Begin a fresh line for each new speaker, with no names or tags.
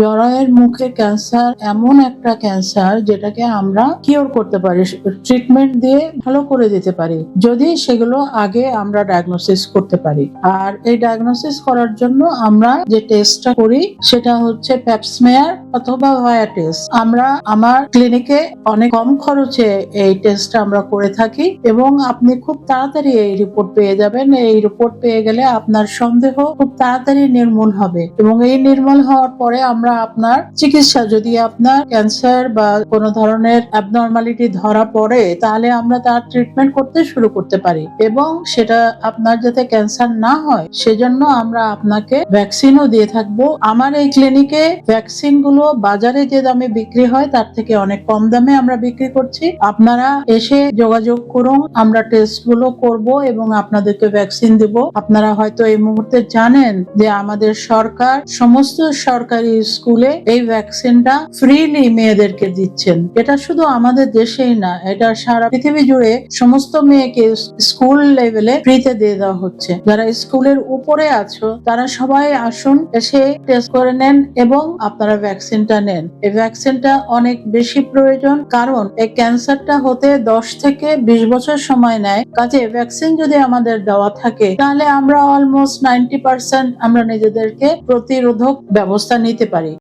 জরায়ের মুখে ক্যান্সার এমন একটা ক্যান্সার যেটাকে আমরা কিওর করতে পারি ট্রিটমেন্ট দিয়ে ভালো করে দিতে পারি, যদি সেগুলো আগে আমরা ডায়াগনোসিস করতে পারি। আর এই ডায়াগনোসিস করার জন্য আমরা যে টেস্টটা করি, সেটা হচ্ছে প্যাপসমেয়ার অথবা ভায়া টেস্ট আমরা, আমার ক্লিনিকে অনেক কম খরচে এই টেস্টটা আমরা করে থাকি এবং আপনি খুব তাড়াতাড়ি এই রিপোর্ট পেয়ে যাবেন। এই রিপোর্ট পেয়ে গেলে আপনার সন্দেহ খুব তাড়াতাড়ি নির্মূল হবে এবং এই নির্মূল হওয়ার পরে আমরা আপনার চিকিৎসা, যদি আপনার ক্যান্সার বা কোনো ধরনের অ্যাবনর্মালিটি ধরা পড়ে, তাহলে আমরা তার ট্রিটমেন্ট করতে শুরু করতে পারি। এবং সেটা আপনার যাতে ক্যান্সার না হয়, সেজন্য আমরা আপনাকে ভ্যাকসিনও দিয়ে থাকব। আমার এই ক্লিনিকে ভ্যাকসিনগুলো বাজারে যে দামে বিক্রি হয়, তার থেকে অনেক কম দামে আমরা বিক্রি করছি। আপনারা এসে যোগাযোগ করুন, আমরা টেস্টগুলো করব এবং আপনাদেরকে ভ্যাকসিন দেব। আপনারা হয়তো এই মুহূর্তে জানেন যে আমাদের সরকার, সমস্ত সরকারি স্কুলে এই ভ্যাকসিনটা ফ্রিলি মেয়েদেরকে দিচ্ছেন। এটা শুধু আমাদের দেশেই না, এটা সারা পৃথিবী জুড়ে সমস্ত মেয়েকে স্কুল লেভেলে ফ্রিতে দিয়ে দেওয়া হচ্ছে। যারা স্কুলের উপরে আছো, তারা সবাই আসুন, এসে টেস্ট করে নেন এবং আপনারা ভ্যাকসিনটা নেন। এই ভ্যাকসিনটা অনেক বেশি প্রয়োজন, কারণ এই ক্যান্সারটা হতে দশ থেকে বিশ বছর সময় নেয়। কাজে ভ্যাকসিন যদি আমাদের দেওয়া থাকে, তাহলে আমরা অলমোস্ট নাইনটি পার্সেন্ট আমরা নিজেদেরকে প্রতিরোধক ব্যবস্থা নিতে পারি।